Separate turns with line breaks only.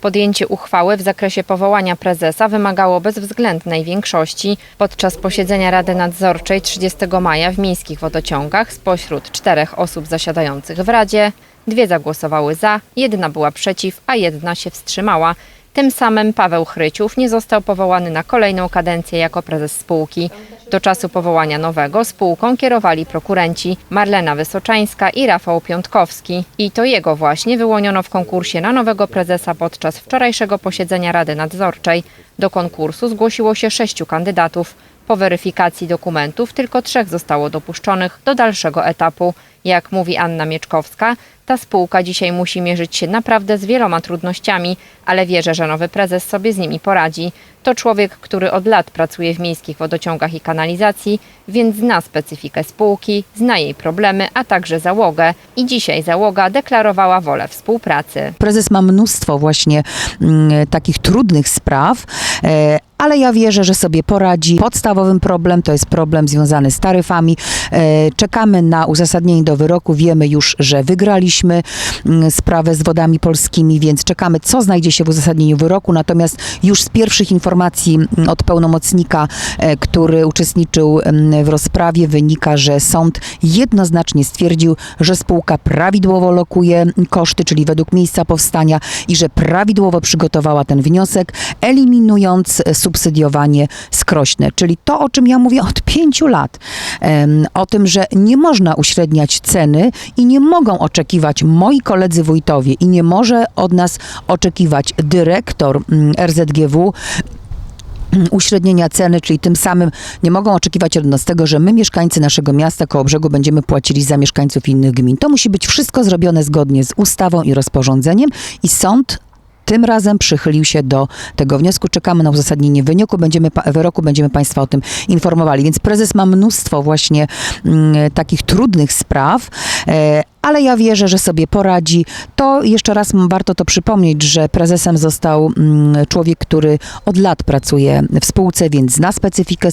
Podjęcie uchwały w zakresie powołania prezesa wymagało bezwzględnej większości. Podczas posiedzenia Rady Nadzorczej 30 maja w miejskich wodociągach spośród czterech osób zasiadających w Radzie dwie zagłosowały za, jedna była przeciw, a jedna się wstrzymała. Tym samym Paweł Chryciów nie został powołany na kolejną kadencję jako prezes spółki. Do czasu powołania nowego spółką kierowali prokurenci Marlena Wysoczańska i Rafał Piątkowski. I to jego właśnie wyłoniono w konkursie na nowego prezesa podczas wczorajszego posiedzenia Rady Nadzorczej. Do konkursu zgłosiło się sześciu kandydatów. Po weryfikacji dokumentów tylko trzech zostało dopuszczonych do dalszego etapu. Jak mówi Anna Mieczkowska, ta spółka dzisiaj musi mierzyć się naprawdę z wieloma trudnościami, ale wierzę, że nowy prezes sobie z nimi poradzi. To człowiek, który od lat pracuje w miejskich wodociągach i kanalizacji, więc zna specyfikę spółki, zna jej problemy, a także załogę. I dzisiaj załoga deklarowała wolę współpracy.
Prezes ma mnóstwo właśnie mm, takich trudnych spraw, e, ale ja wierzę, że sobie poradzi. Podstawowym problem to jest problem związany z taryfami. E, czekamy na uzasadnienie do wyroku. Wiemy już, że wygraliśmy mm, sprawę z wodami polskimi, więc czekamy, co znajdzie się w uzasadnieniu wyroku. Natomiast już z pierwszych informacji mm, od pełnomocnika, e, który uczestniczył mm, w rozprawie, wynika, że sąd jednoznacznie stwierdził, że spółka prawidłowo lokuje koszty, czyli według miejsca powstania i że prawidłowo przygotowała ten wniosek, eliminując e, subsydiowanie skrośne. Czyli to, o czym ja mówię od pięciu lat. O tym, że nie można uśredniać ceny i nie mogą oczekiwać moi koledzy wójtowie i nie może od nas oczekiwać dyrektor mm, RZGW uśrednienia ceny, czyli tym samym nie mogą oczekiwać od nas tego, że my, mieszkańcy naszego miasta koło brzegu, będziemy płacili za mieszkańców innych gmin. To musi być wszystko zrobione zgodnie z ustawą i rozporządzeniem i sąd tym razem przychylił się do tego wniosku. Czekamy na uzasadnienie wyniku, będziemy, wyroku, będziemy Państwa o tym informowali. Więc prezes ma mnóstwo właśnie mm, takich trudnych spraw, e, ale ja wierzę, że sobie poradzi. To jeszcze raz warto to przypomnieć, że prezesem został mm, człowiek, który od lat pracuje w spółce, więc zna specyfikę